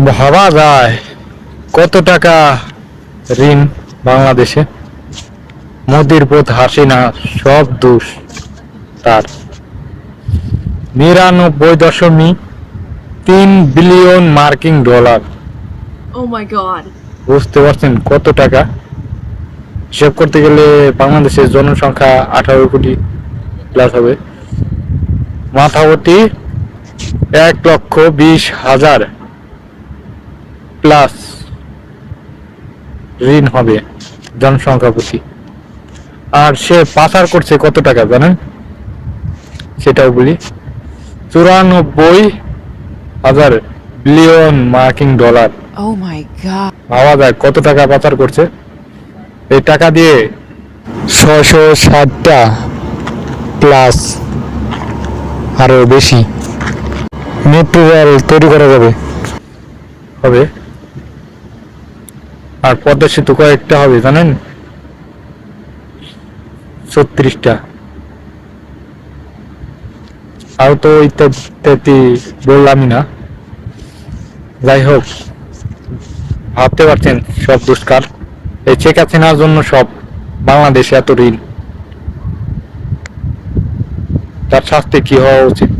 ভাবা যায় কত টাকা ঋণ বাংলাদেশে? মোদির পথ হাসিনা সব দোষ তার। নিরানব্বই দশমিক তিন বিলিয়ন মার্কিন ডলার। Oh. বুঝতে পারছেন কত টাকা? হিসাব করতে গেলে বাংলাদেশের জনসংখ্যা আঠারো কোটি প্লাস হবে। মাথাপতি এক লক্ষ বিশ হাজার। প্লাস ঋণ হবে জনসংখ্যা প্রতি। আর সে পাচার করছে কত টাকা জানেন? সেটাও বলি। চুরানব্বই হাজার বিলিয়ন মার্কিন ডলার। Oh. ভাবা যায় কত টাকা পাচার করছে। এই টাকা দিয়ে ছয়শো ষাটটা প্লাস আরও বেশি। মেট্রো রেল তৈরি করা যাবে। হবে। আর পদ্মা সেতু কয়েকটা হবে, জানেন? ছত্রিশটা। আর তো ইত্যাদি বললামই না। যাই হোক, ভাবতে পারছেন সব দুষ্কার। এই শেখ হাসিনার জন্য সব বাংলাদেশে এত ঋণ। তার শাস্তি কি হওয়া উচিত?